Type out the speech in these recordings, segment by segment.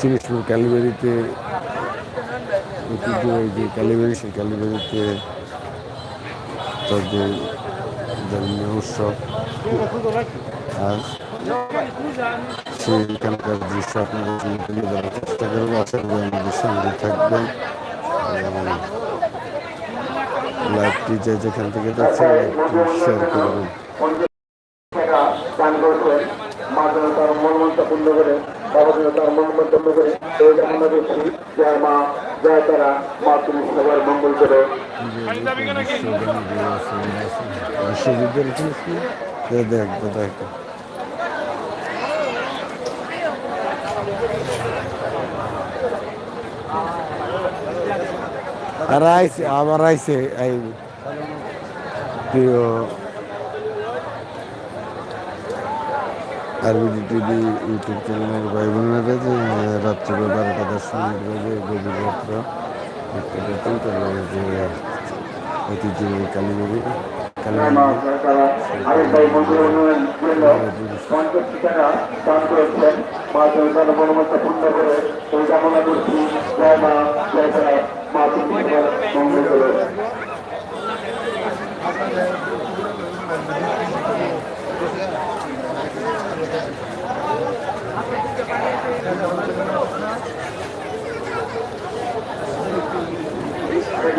চিনিসপুর ক্যালিবারিতে যে ক্যালিবারি, সেই ক্যালিবারিতে তাদের ধর্মীয় উৎসব। আর সেইখানকার দৃশ্য আপনাদের চেষ্টা করব। আশা করি আমাদের সঙ্গে থাকবেন। লাইভটি যে যেখান থেকে লাইভটি শেয়ার করবেন দান করেছেন মা যেন তার মন মনটা পূর্ণ করে বাবা যেন তার মন মনটা পূর্ণ করে এই কামনা করছি জয় মা জয় তারা মা সবার মঙ্গল আইসে আবার আইসে এই প্রিয় আরবিডি টিভি ইউটিউব চ্যানেলের ভাই বোনেরা যে রাত্রি বারোটা দশ মিনিট বাজে গভীর রাত্র। ঐতিহ্যবাহী কালীবাড়ি কালীবাড়ি জয় তারা আরেক ভাই মন্দির উন্নয়ন জন্য পঞ্চাশ টাকা দান করেছেন মা যেন তার মন মনটা পূর্ণ করে এই কামনা করছি জয় মা জয় তারা মা তুমি সবার মঙ্গল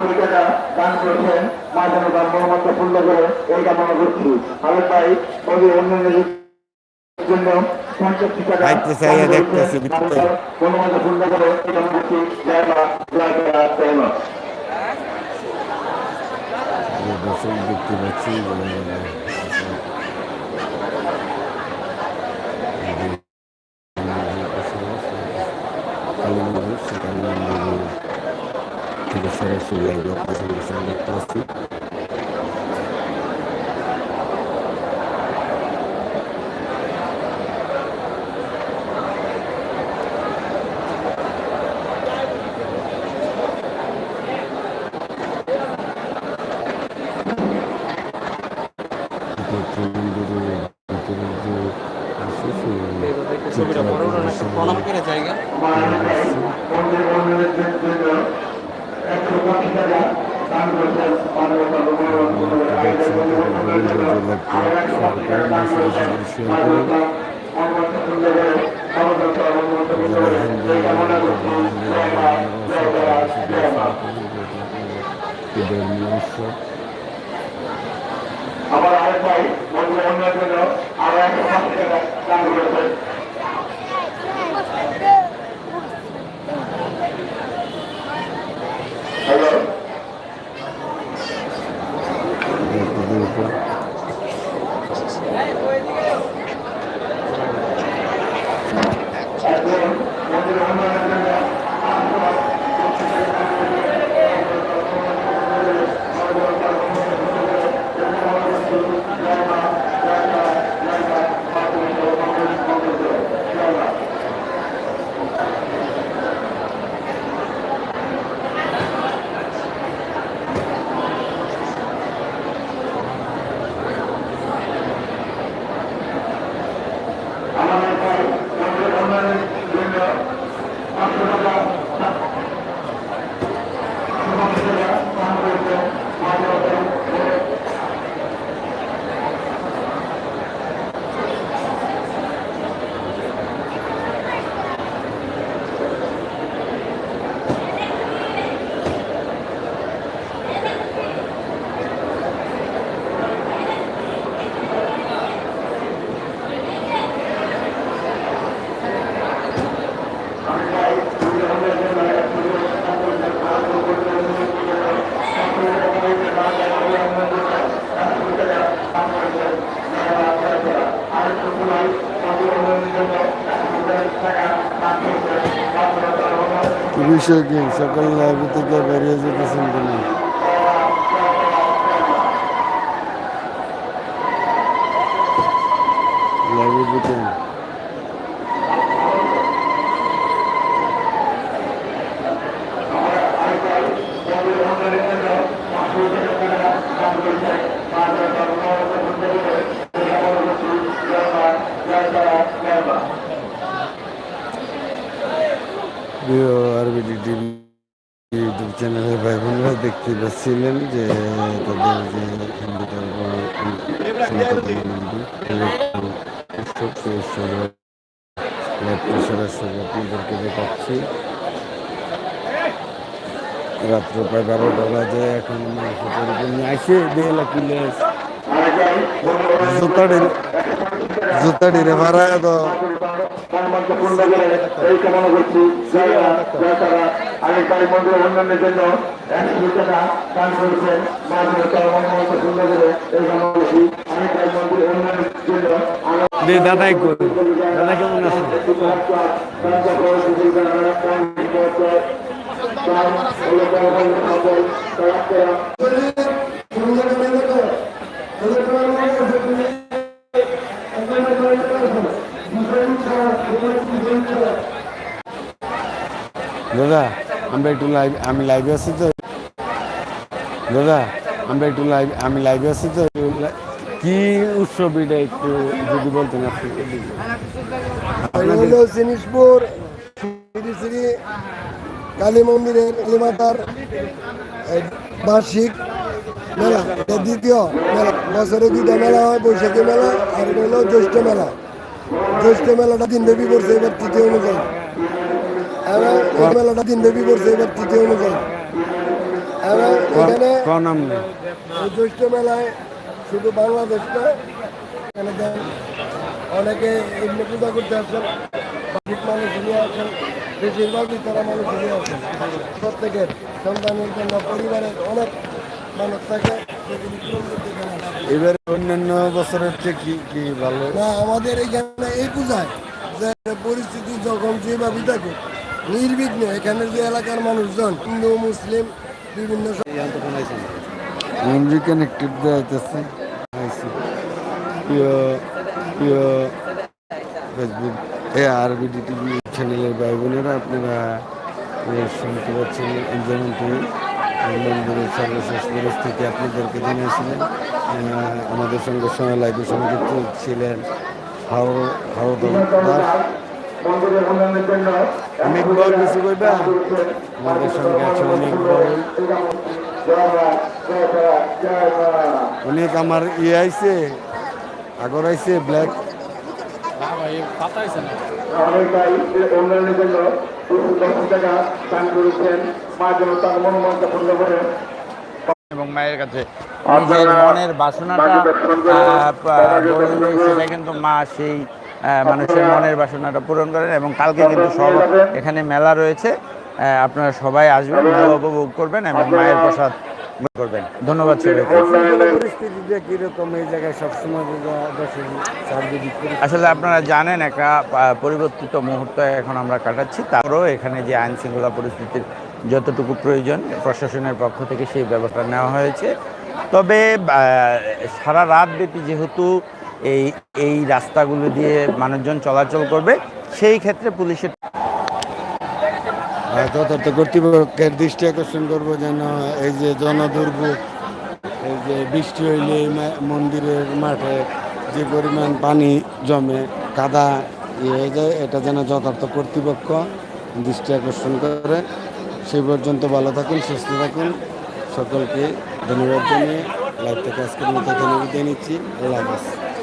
লক্সুডা দান করেছেন। মা যেন তার মনোমত পূর্ণ করে এই কামনা করছি। ভাই জন্য দেখতেছি, ভিতরে। মনোমত পূর্ণ করে এই কামনা করছি। জয় মা জয় তারা জয় মা। দর্শক দেখতে পাচ্ছি থেকে সরাসরি লাইভ আপনাদের সঙ্গে দেখতে পাচ্ছি মন্দিরের ভিতরের যে ছবিটা বড় বড় একটা প্রণাম করে জায়গা করে আরেক ভাই মন্দির উন্নয়নের আরও একশো পঞ্চাশ টাকা দান করেছেন মানবতা মনোমত পূর্ণ করে মানবতা মনোমত পূর্ণ করে এই কামনা করছি জয় বিষয় কি? সকাল লাইব্রেরি থেকে বেরিয়ে যেতেছেন কেন? লাইব্রেরিতে প্রিয় আরবিডি টিভি ইউটিউব চ্যানেলের ভাই বোনরা দেখতে পাচ্ছিলেন যে তাদের যে আপনাদেরকে দেখাচ্ছি রাত্র প্রায় বারোটা বাজে এখন মাংস পরিপূর্ণ আসে দিয়ে কিলে জুতাড়ি জুতাড়ি রে ভাড়া তো এই কামনা করছি যারা যারা আগেকার মন্দির উন্নয়নের জন্য একশো টাকা দান করেছেন মাধ্যমে সুন্দর করে। এই কামনা করছি আগেকার মন্দির উন্নয়নের জন্য দাদাই দাদা কেমন আছেন দাদা, আমরা একটু লাইভ আমি লাইভে আছি তো। দাদা, আমরা একটু লাইভ আমি লাইভে আছি তো। কি উৎসব এটা একটু যদি বলতেন আপনি? হলো জিনিসপুর শ্রী শ্রী কালী মন্দিরের কালীমাতার বার্ষিক মেলা দ্বিতীয় মেলা। বছরে দুইটা মেলা হয়, বৈশাখী মেলা, আর হলো জ্যৈষ্ঠ মেলা। জ্যৈষ্ঠ মেলাটা দিনব্যাপী করছে এবার তৃতীয় অনুযায়ী। এই মেলাটা দিনব্যাপী করছে এবার তৃতীয় অনুযায়ী এখানে জ্যৈষ্ঠ মেলায় শুধু বাংলাদেশ না এখানে অনেকে এমনি পূজা করতে বাড়ির মানুষ নিয়ে আসেন বেশিরভাগই তারা মানুষ নিয়ে আসেন। প্রত্যেকের সন্তানের জন্য পরিবারের অনেক মানুষ থাকে। এবার অন্যান্য বছরের চেয়ে কি কি ভালো? না আমাদের এখানে এই পূজায় যে পরিস্থিতি যখন যেভাবে থাকুক নির্বিঘ্নে এখানের যে এলাকার মানুষজন হিন্দু মুসলিম বিভিন্ন কানেক্টেড যাইতেছে আইসি। প্রিয় প্রিয় ফেসবুক এ আরবিডি টিভি চ্যানেলের ভাই বোনেরা আপনারা শুনতে পাচ্ছেন যেমনটি মন্দিরের সর্বশেষ পরিস্থিতি আপনাদেরকে জানিয়েছিলেন। আমাদের সঙ্গে সময় লাইভে সংযুক্ত ছিলেন হাও হাও দাস মন্দিরের উন্নয়নের জন্য অনেক বড় কিছু কইবা আমাদের সঙ্গে আছে অনেক অনেক আমার ইয়ে আইছে আগর আইছে ব্ল্যাক অনেকটাই জন্য দশ টাকা দান করেছেন। মা যেন তার মনোমত সুন্দর করে এবং মায়ের কাছে। মনের বাসনাটা সেটা কিন্তু মা সেই মানুষের মনের বাসনাটা পূরণ করেন এবং কালকে কিন্তু সব এখানে মেলা রয়েছে। আপনারা সবাই আসবেন, মেলা উপভোগ করবেন এবং মায়ের প্রসাদ করবেন। ধন্যবাদ কীরকম এই জায়গায় সবসময় আসলে আপনারা জানেন একটা পরিবর্তিত মুহূর্ত এখন আমরা কাটাচ্ছি। তারপরেও এখানে যে আইন শৃঙ্খলা পরিস্থিতির যতটুকু প্রয়োজন, প্রশাসনের পক্ষ থেকে সেই ব্যবস্থা নেওয়া হয়েছে। তবে সারা রাত ব্যাপী যেহেতু এই এই রাস্তাগুলো দিয়ে মানুষজন চলাচল করবে। সেই ক্ষেত্রে পুলিশের তথার্থ কর্তৃপক্ষের দৃষ্টি আকর্ষণ করব যেন এই যে জনদুর্ভোগ, এই যে বৃষ্টি হইলে মন্দিরের মাঠে যে পরিমাণ পানি জমে, কাদা ইয়ে হয়ে যায়, এটা যেন যথার্থ কর্তৃপক্ষ দৃষ্টি আকর্ষণ করে। সেই পর্যন্ত ভালো থাকুন, সুস্থ থাকুন। সকলকে ধন্যবাদ জানিয়ে লাইভ থেকে আজকের মতো এখানে বিদায় নিচ্ছি। আল্লাহ হাফেজ।